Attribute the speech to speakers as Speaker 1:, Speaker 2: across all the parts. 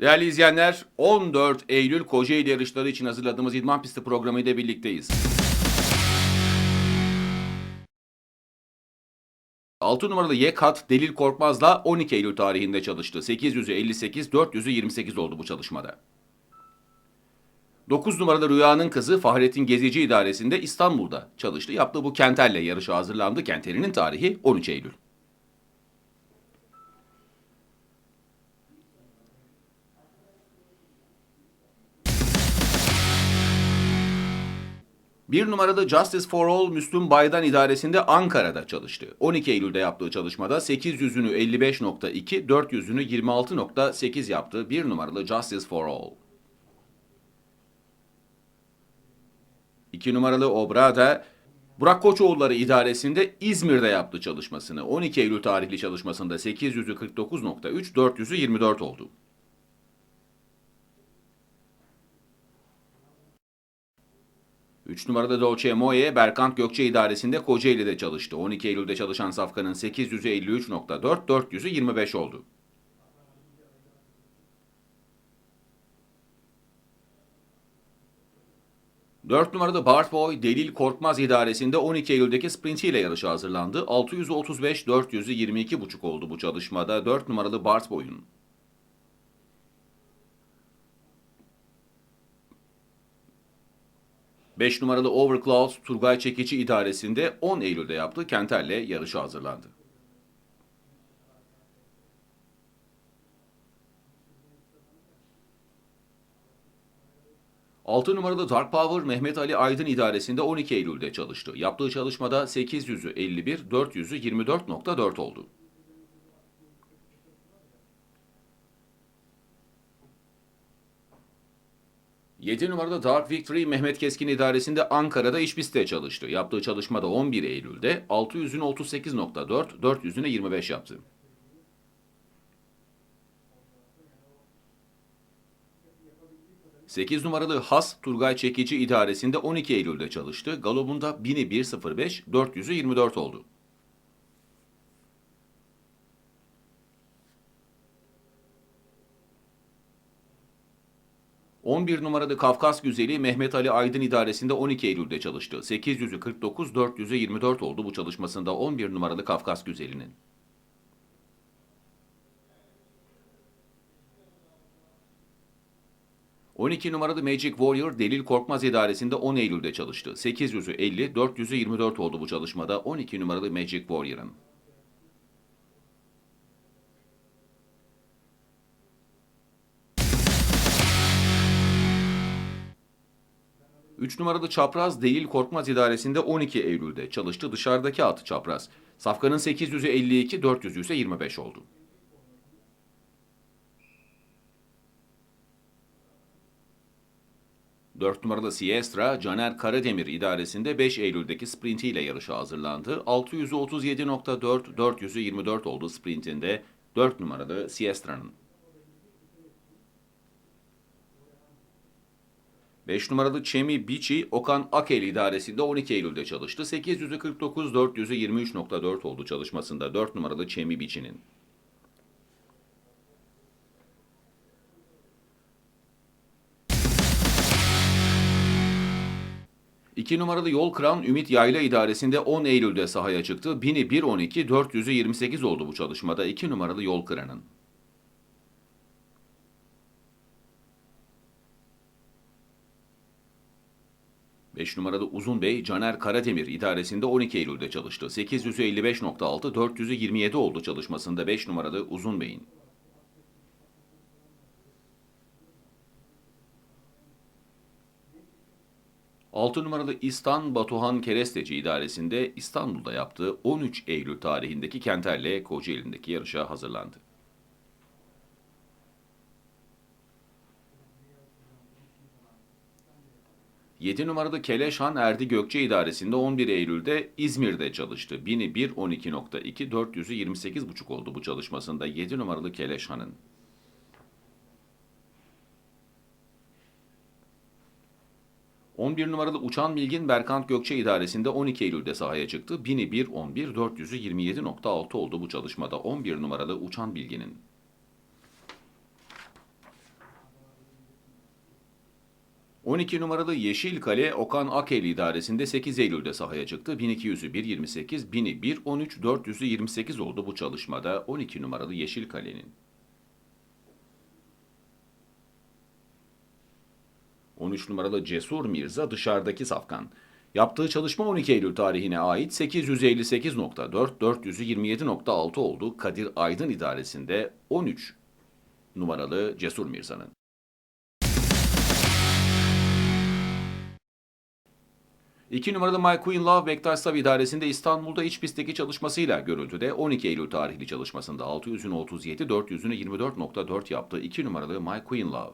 Speaker 1: Değerli izleyenler, 14 Eylül Kocaeli yarışları için hazırladığımız İdman Pisti programı ile birlikteyiz. 6 numaralı Yekat Delil Korkmaz'la 12 Eylül tarihinde çalıştı. 800'ü 58, 400'ü 28 oldu bu çalışmada. 9 numaralı Rüya'nın kızı Fahrettin Gezici idaresinde İstanbul'da çalıştı. Yaptığı bu Kenter'le yarışa hazırlandı. Kenter'inin tarihi 13 Eylül. Bir numaralı Justice for All Müslüm Baydan idaresinde Ankara'da çalıştı. 12 Eylül'de yaptığı çalışmada 800'ünü 55.2, 400'ünü 26.8 yaptı. Bir numaralı Justice for All. 2 numaralı Obrada Burak Koçoğulları idaresinde İzmir'de yaptı çalışmasını. 12 Eylül tarihli çalışmasında 800'ü 49.3, 400'ü 24 oldu. Üç numarada Dolce Moye, Berkant Gökçe idaresinde Kocaeli'de çalıştı. 12 Eylül'de çalışan safkanın 800'ü 53.4, 400'ü 25 oldu. Dört numarada Bart Boy, Delil Korkmaz idaresinde 12 Eylül'deki sprintiyle yarışa hazırlandı. 600'ü 35, 400'ü 22.5 oldu bu çalışmada 4 numaralı Bart Boy'un. Beş numaralı Overcloud Turgay Çekici idaresinde 10 Eylül'de yaptığı Kenter'le yarışa hazırlandı. Altı numaralı Dark Power Mehmet Ali Aydın idaresinde 12 Eylül'de çalıştı. Yaptığı çalışmada 800'ü 51, 400'ü 24.4 oldu. Yedi numarada Dark Victory Mehmet Keskin idaresinde Ankara'da iş pistte çalıştı. Yaptığı çalışmada 11 Eylül'de 600'üne 38.4, 400'üne 25 yaptı. 8 numaralı Has Turgay Çekici idaresinde 12 Eylül'de çalıştı. Galop'unda 1000'i 1.05, 400'ü 24 oldu. ...11 numaralı Kafkas Güzeli Mehmet Ali Aydın idaresinde 12 Eylül'de çalıştı. 800'ü 49, 400'ü 24 oldu bu çalışmasında 11 numaralı Kafkas Güzeli'nin. 12 numaralı Magic Warrior Delil Korkmaz idaresinde 10 Eylül'de çalıştı. 800'ü 50, 400'ü 24 oldu bu çalışmada 12 numaralı Magic Warrior'ın. Üç numaralı Çapraz Delil Korkmaz idaresinde 12 Eylül'de çalıştı. Dışarıdaki atı Çapraz. Safkanın 800'ü 52, 400'ü ise 25 oldu. 4 numaralı Siestra, Caner Karademir idaresinde 5 Eylül'deki sprintiyle yarışa hazırlandı. 600'ü 37.4, 400'ü 24 oldu sprintinde 4 numaralı Siestra'nın. 5 numaralı Çemi Biçi, Okan Akel idaresinde 12 Eylül'de çalıştı. 800'ü 49, 400'ü 23.4 oldu çalışmasında 4 numaralı Çemi Biçi'nin. 2 numaralı yol kıran Ümit Yayla idaresinde 10 Eylül'de sahaya çıktı. 1000'i 1.12, 400'ü 28 oldu bu çalışmada 2 numaralı yol kıranın. Beş numaralı Uzun Bey Caner Karademir idaresinde 12 Eylül'de çalıştı. 800'ü 55.6, 400'ü 27 oldu çalışmasında 5 numaralı Uzun Bey'in. 6 numaralı İstan Batuhan Keresteci idaresinde İstanbul'da yaptığı 13 Eylül tarihindeki Kenter'le Kocaeli'ndeki yarışa hazırlandı. Yedi numaralı Keleşhan Erdi Gökçe idaresinde 11 Eylül'de İzmir'de çalıştı. 1000'i 1, 12.2, 400'ü 28.5 oldu bu çalışmasında 7 numaralı Keleşhan'ın. 11 numaralı Uçan Bilgin Berkant Gökçe idaresinde 12 Eylül'de sahaya çıktı. 1000'i 1, 11, 400'ü 27.6 oldu bu çalışmada 11 numaralı Uçan Bilgin'in. 12 numaralı Yeşil Kale Okan Akel idaresinde 8 Eylül'de sahaya çıktı. 1200'ü 1.28, 1000'i 1.13, 400'ü 28 oldu bu çalışmada 12 numaralı Yeşil Kale'nin. 13 numaralı Cesur Mirza dışarıdaki safkan. Yaptığı çalışma 12 Eylül tarihine ait 858.4, 427.6 oldu. Kadir Aydın idaresinde 13 numaralı Cesur Mirza'nın. İki numaralı My Queen Love Bektaş idaresinde İstanbul'da iç pistteki çalışmasıyla görüldü 12 Eylül tarihli çalışmasında 600'ünü 37, 400'ünü 24.4 yaptı. 2 numaralı My Queen Love.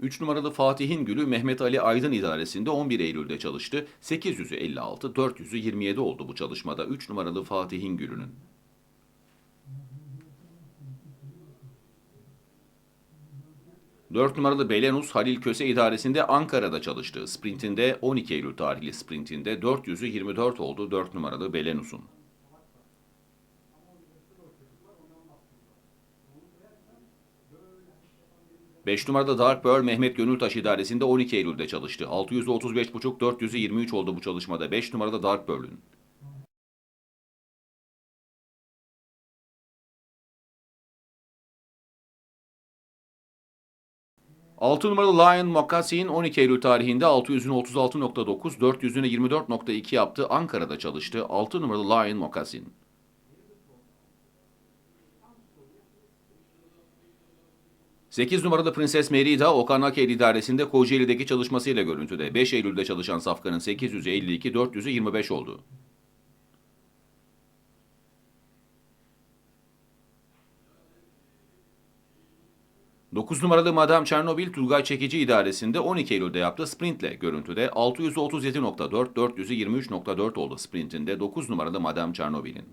Speaker 1: 3 numaralı Fatih'in Gülü Mehmet Ali Aydın idaresinde 11 Eylül'de çalıştı. 800'ü 56, 400'ü 27 oldu bu çalışmada 3 numaralı Fatih'in Gülü'nün. 4 numaralı Belenus Halil Köse idaresinde Ankara'da çalıştı. Sprintinde 12 Eylül tarihli sprintinde 400'ü 24 oldu 4 numaralı Belenus'un. 5 numarada Dark Pearl Mehmet Gönültaş idaresinde 12 Eylül'de çalıştı. 635.5 400'ü 23 oldu bu çalışmada 5 numarada Dark Pearl'ün. Altı numaralı Lion Moccasin 12 Eylül tarihinde 600'ünü 36.9, 400'ünü 24.2 yaptı. Ankara'da çalıştı. 6 numaralı Lion Moccasin. 8 numaralı Prenses Merida Okan Akel idaresinde Kocaeli'deki çalışmasıyla görüntüde. 5 Eylül'de çalışan Safkan'ın 852, 400'ü 25 oldu. Dokuz numaralı Madame Çernobil Turgay Çekici idaresinde 12 Eylül'de yaptığı sprintle görüntüde 637.4, 400'ü 23.4 oldu sprintinde 9 numaralı Madame Çernobil'in.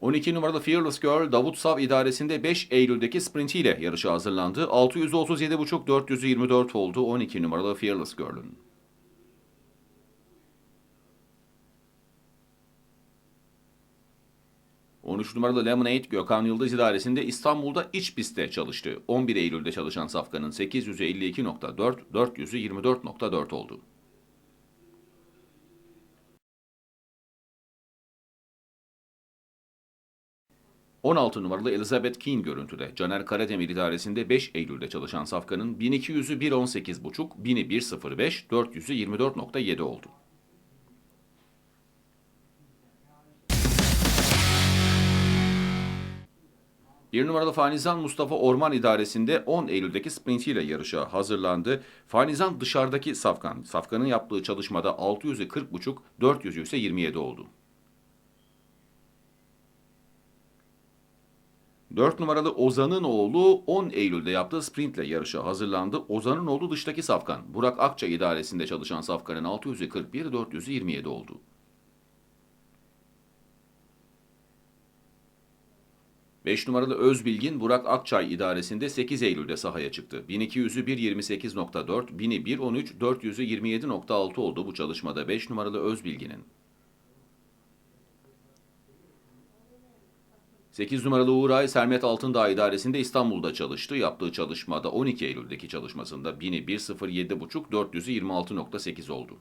Speaker 1: 12 numaralı Fearless Girl Davut Sav idaresinde 5 Eylül'deki sprintiyle yarışa hazırlandı. 637.5 424 oldu 12 numaralı Fearless Girl'ün. ...13 numaralı Lemonade Gökhan Yıldız idaresinde İstanbul'da iç pistte çalıştı. 11 Eylül'de çalışan Safkan'ın 852.4, 400'ü 24.4 oldu. 16 numaralı Elizabeth Keane görüntüde. Caner Karademir idaresinde 5 Eylül'de çalışan Safkan'ın 1200'ü 1.18.5, 1000'i 1.05, 400'ü 24.7 oldu. Bir numaralı Fanizan Mustafa Orman idaresinde 10 Eylül'deki sprintiyle yarışa hazırlandı. Fanizan dışarıdaki Safkan. Safkan'ın yaptığı çalışmada 600'ü 40.5, 400'ü ise 27 oldu. 4 numaralı Ozan'ın oğlu 10 Eylül'de yaptığı sprintle yarışa hazırlandı. Ozan'ın oğlu dıştaki safkan. Burak Akça idaresinde çalışan safkanın 641, 427 oldu. Beş numaralı Özbilgin Burak Akçay idaresinde 8 Eylül'de sahaya çıktı. 1200'ü 1.28.4, 1000'i 1.13, 400'ü 27.6 oldu bu çalışmada 5 numaralı Özbilgin'in. 8 numaralı Uğray Sermet Altındağ idaresinde İstanbul'da çalıştı. Yaptığı çalışmada 12 Eylül'deki çalışmasında 1000'i 1.07.5, 400'ü 26.8 oldu.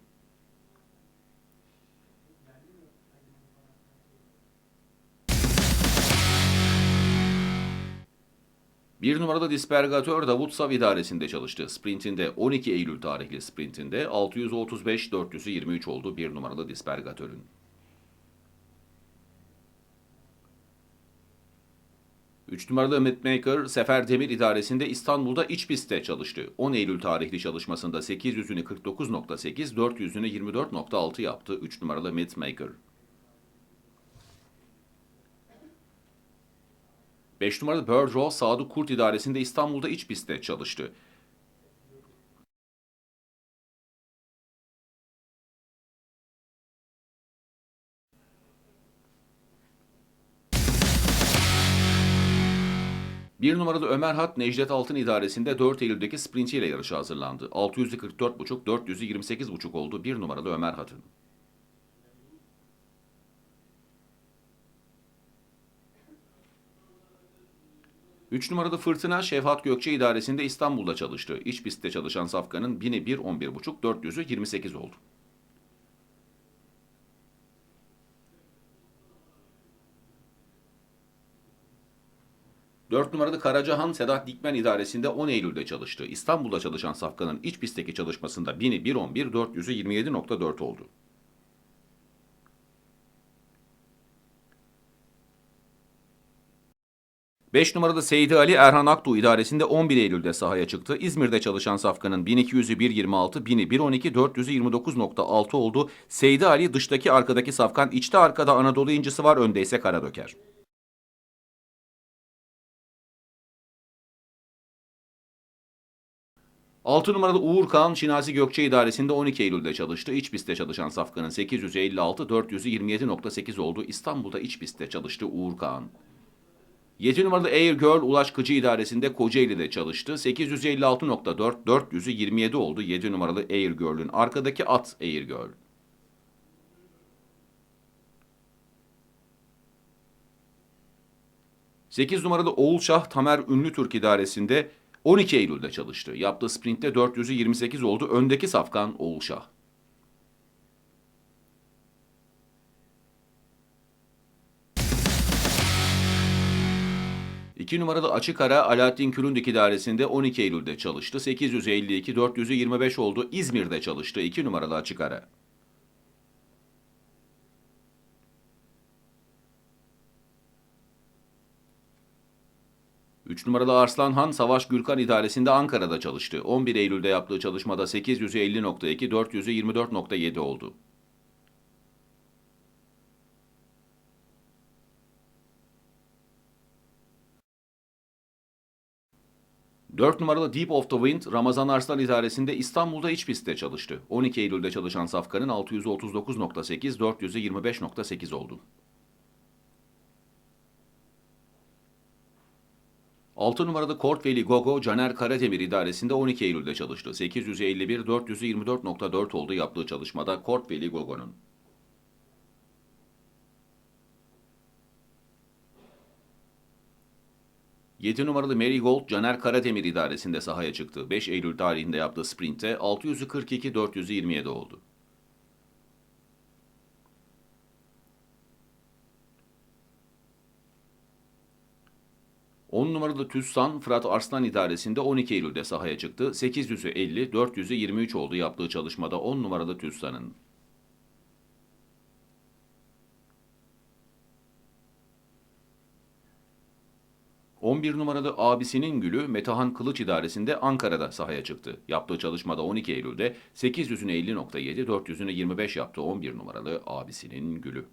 Speaker 1: Bir numaralı dispergatör Davut Sav idaresinde çalıştı. Sprintinde 12 Eylül tarihli sprintinde 635 400'ü 23 oldu bir numaralı dispergatörün. 3 numaralı Maker Sefer Demir idaresinde İstanbul'da iç pistte çalıştı. 10 Eylül tarihli çalışmasında 800'ünü 49.8, 400'ünü 24.6 yaptı 3 numaralı Maker. 5 numaralı Row Sadık Kurt idaresinde İstanbul'da iç pistte çalıştı. Bir numaralı Ömer Hat Necdet Altın idaresinde 4 Eylül'deki sprintiyle yarışa hazırlandı. 644.5, 428.5 oldu bir numaralı Ömer Hat'ın. 3 numarada Fırtına Şevhat Gökçe idaresinde İstanbul'da çalıştı. İç pistte çalışan Safkan'ın 1000'i 1, 11.5, 400'ü 28 oldu. Dört numaralı Karacahan Sedat Dikmen idaresinde 10 Eylül'de çalıştı. İstanbul'da çalışan Safkan'ın iç pistteki çalışmasında 1000'i 1, 11, 400'ü 27.4 oldu. 5 numarada Seydi Ali Erhan Aktuğ idaresinde 11 Eylül'de sahaya çıktı. İzmir'de çalışan Safkan'ın 1200'ü 1.26, 1000'i 1.12, 400'ü 29.6 oldu. Seydi Ali dıştaki arkadaki Safkan, içte arkada Anadolu incisi var, önde ise Karadöker. Altı numaralı Uğur Kağan Şinazi Gökçe idaresinde 12 Eylül'de çalıştı. İç pistte çalışan Safkan'ın 856, 400'ü 27.8 oldu. İstanbul'da iç pistte çalıştı Uğur Kağan. 7 numaralı Air Girl Ulaşkıcı idaresinde Kocaeli'de çalıştı. 856.4, 400'ü 27 oldu 7 numaralı Air Girl'ün. Arkadaki at Air Girl. Sekiz numaralı Oğulşah Tamer Ünlü Türk idaresinde 12 Eylül'de çalıştı. Yaptığı sprintte 400'ü 28 oldu. Öndeki safkan Oğulşah. 2 numaralı açık ara Alaaddin Külündik idaresinde 12 Eylül'de çalıştı. 852, 400'ü 25 oldu. İzmir'de çalıştı 2 numaralı açık ara. Üç numaralı Arslanhan Savaş Gürkan idaresinde Ankara'da çalıştı. 11 Eylül'de yaptığı çalışmada 850.2, 400'ü 24.7 oldu. 4 numaralı Deep of the Wind Ramazan Arslan idaresinde İstanbul'da iç pistte çalıştı. 12 Eylül'de çalışan Safkan'ın 639.8, 400'ü 25.8 oldu. 6 numaralı Kortveli Gogo Caner Karademir idaresinde 12 Eylül'de çalıştı. 851, 400'ü 24.4 oldu yaptığı çalışmada Kortveli Gogo'nun. 7 numaralı Marigold Caner Karademir idaresinde sahaya çıktı. 5 Eylül tarihinde yaptığı sprinte 600'ü 42, 400'ü 27 oldu. On numaralı Tüssan Fırat Arslan idaresinde 12 Eylül'de sahaya çıktı. 800'ü 50, 400'ü 23 oldu yaptığı çalışmada 10 numaralı Tüssan'ın. 11 numaralı abisinin gülü Metahan Kılıç idaresinde Ankara'da sahaya çıktı. Yaptığı çalışmada 12 Eylül'de 800'üne 50.7, 400'üne 25 yaptı 11 numaralı abisinin gülü.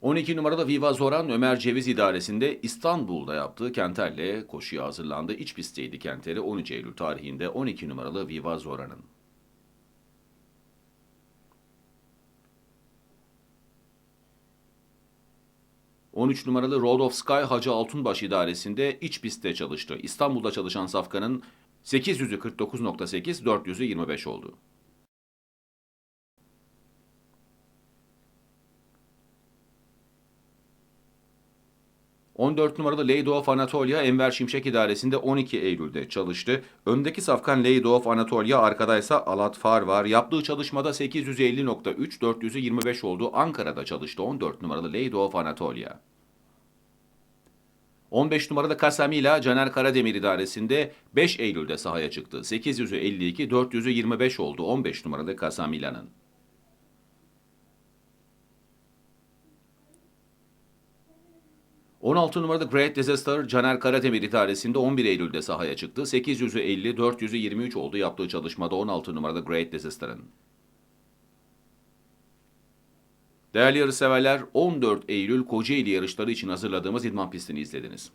Speaker 1: 12 numaralı Viva Zoran Ömer Ceviz idaresinde İstanbul'da yaptığı Kenter'le koşuya hazırlandı. İç pistteydi Kenter'i 13 Eylül tarihinde 12 numaralı Viva Zoran'ın. 13 numaralı Road of Sky Hacı Altunbaş idaresinde iç pistte çalıştı. İstanbul'da çalışan Safkan'ın 800'ü 49.8, 400'ü 25 oldu. 14 numaralı Lady of Anatolia Enver Şimşek idaresinde 12 Eylül'de çalıştı. Öndeki safkan Lady of Anatolia, arkadaysa Alat Far var. Yaptığı çalışmada 850.3, 400'ü 25 oldu. Ankara'da çalıştı 14 numaralı Lady of Anatolia. 15 numarada Kasamila Caner Karademir idaresinde 5 Eylül'de sahaya çıktı. 800'ü 52, 400'ü 25 oldu 15 numarada Kasamila'nın. 16 numarada Great Disaster Caner Karademir idaresinde 11 Eylül'de sahaya çıktı. 800'ü 50, 400'ü 23 oldu yaptığı çalışmada 16 numarada Great Disaster'ın. Değerli yarışseverler 14 Eylül Kocaeli yarışları için hazırladığımız idman pistini izlediniz.